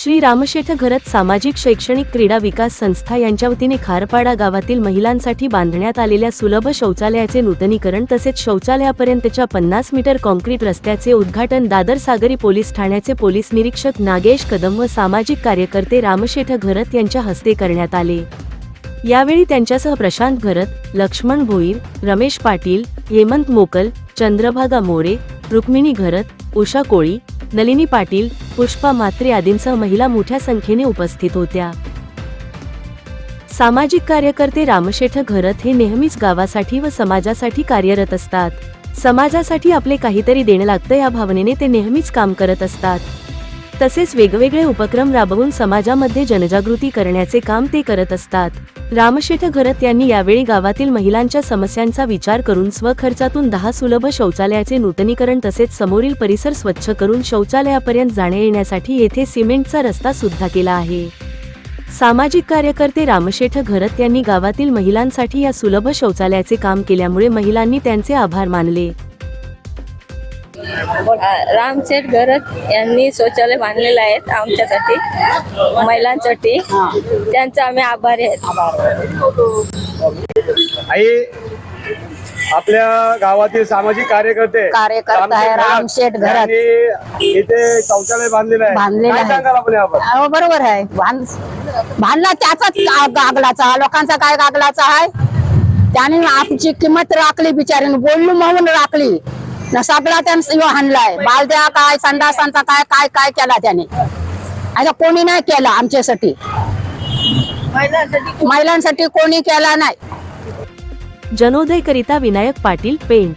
श्री रामशेठ घरत सामाजिक शैक्षणिक क्रीडा विकास संस्था यांच्या वतीने खारपाडा गावातील महिलांसाठी बांधण्यात आलेल्या सुलभ शौचालयाचे नूतनीकरण तसेच शौचालयापर्यंतच्या पन्नास मीटर कॉन्क्रीट रस्त्याचे उद्घाटन दादर सागरी पोलीस ठाण्याचे पोलीस निरीक्षक नागेश कदम व सामाजिक कार्यकर्ते रामशेठ घरत यांच्या हस्ते करण्यात आले. यावेळी त्यांच्यासह प्रशांत घरत लक्ष्मण भोईर रमेश पाटील हेमंत मोकल चंद्रभागा मोरे रुक्मिणी घरत उषा कोळी नलिनी पाटील पुष्पा म्हात्रे आदींसह महिला मोठ्या संख्येने उपस्थित होत्या. सामाजिक कार्यकर्ते रामशेठ घरत हे नेहमीच गावासाठी व समाजासाठी कार्यरत असतात. समाजासाठी आपले काहीतरी देणं लागतं या भावनेने ते नेहमीच काम करत असतात. तसेच वेगवेगळे उपक्रम राबवून समाजामध्ये जनजागृती करण्याचे काम ते करत असतात. रामशेठ घरत यांनी यावेळी गावातील महिलांच्या समस्यांचा विचार करून स्वखर्चातून दहा सुलभ शौचालयाचे नूतनीकरण तसेच समोरील परिसर स्वच्छ करून शौचालयापर्यंत जाण्या येण्यासाठी येथे सिमेंटचा रस्ता सुद्धा केला आहे. सामाजिक कार्यकर्ते रामशेठ घरत यांनी गावातील महिलांसाठी या सुलभ शौचालयाचे काम केल्यामुळे महिलांनी त्यांचे आभार मानले. रामशेठ घरत यांनी शौचालय बांधलेलं आहेत आमच्यासाठी महिलांसाठी. त्यांचा आम्ही आभारी आहेत आई आपल्या गावातील सामाजिक कार्यकर्ते कार्यकर्ता आहे रामशेठ घरात. इथे शौचालय बांधलेलं आहे. बांधलेलं आहे. बरोबर आहे. बांध बांधला त्याचाच गागलाचा लोकांचा काय गागलाचा आहे? त्याने आमची किंमत राखली बिचारीने बोललो म्हणून राखली. सगळा त्यानं हाणलाय. बालद्या काय संडासांचा काय काय काय केला त्याने? आता कोणी नाही केला आमच्यासाठी. महिलांसाठी कोणी केला नाही. जनोदयकरिता विनायक पाटील पेंट.